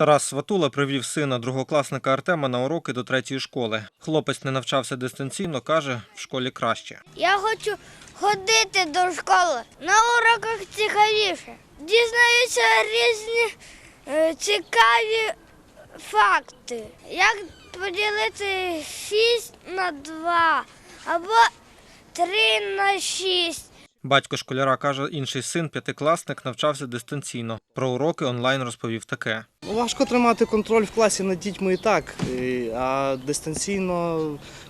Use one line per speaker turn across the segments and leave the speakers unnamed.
Тарас Сватула привів сина другокласника Артема на уроки до третьої школи. Хлопець не навчався дистанційно, каже, в школі краще.
Я хочу ходити до школи. На уроках цікавіше. Дізнаюся різні е, цікаві факти. Як поділити 6 на 2 або 3 на 6.
Батько школяра каже, інший син, п'ятикласник, навчався дистанційно. Про уроки онлайн розповів таке.
Важко тримати контроль в класі над дітьми і так, а дистанційно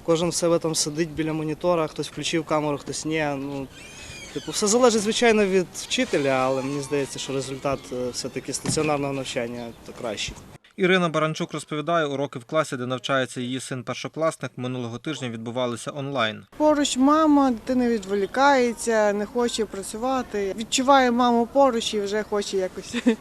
кожен в себе там сидить біля монітора, хтось включив камеру, хтось ні. Ну, типу, все залежить, звичайно, від вчителя, але мені здається, що результат е, все-таки стаціонарного навчання то кращий.
Ірина Баранчук розповідає, уроки в класі, де навчається її син першокласник, минулого тижня відбувалися онлайн.
Поруч мама, дитина відволікається, не хоче працювати. Відчуває маму поруч і вже хоче якось.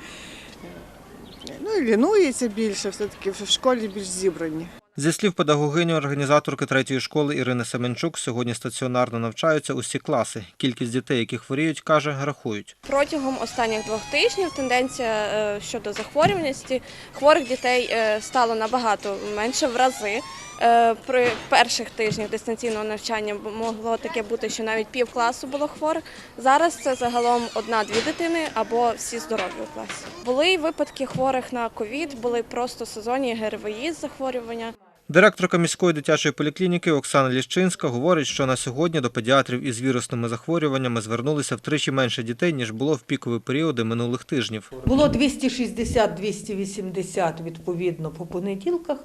Ну і лінується більше, все-таки в школі більш зібрані.
Зі слів педагогині організаторки третьої школи Ірини Семенчук, сьогодні стаціонарно навчаються усі класи. Кількість дітей, які хворіють, каже, рахують.
Протягом останніх двох тижнів тенденція е, щодо захворюваності хворих дітей е, стало набагато менше в рази. Е, При перших тижнях дистанційного навчання могло таке бути, що навіть пів класу було хворих. Зараз це загалом одна-дві дитини або всі здорові у класі. Були й випадки хворих на ковід, були просто сезонні ГРВІ захворювання.
Директорка міської дитячої поліклініки Оксана Ліщинська говорить, що на сьогодні до педіатрів із вірусними захворюваннями звернулися втричі менше дітей, ніж було в пікові періоди минулих тижнів.
Було 260-280 відповідно по понеділках.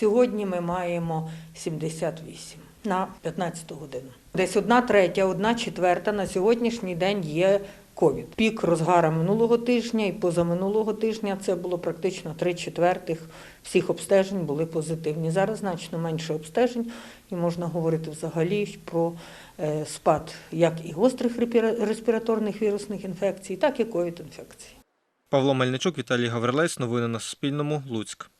Сьогодні ми маємо 78 на 15 годину. Десь одна третя, одна четверта на сьогоднішній день є ковід. Пік розгара минулого тижня і позаминулого тижня це було практично три четвертих всіх обстежень були позитивні. Зараз значно менше обстежень, і можна говорити взагалі про е, спад як і гострих респіраторних вірусних інфекцій, так і ковід-інфекцій.
Павло Мельничук, Віталій Гаврилець. Новини на Суспільному. Луцьк.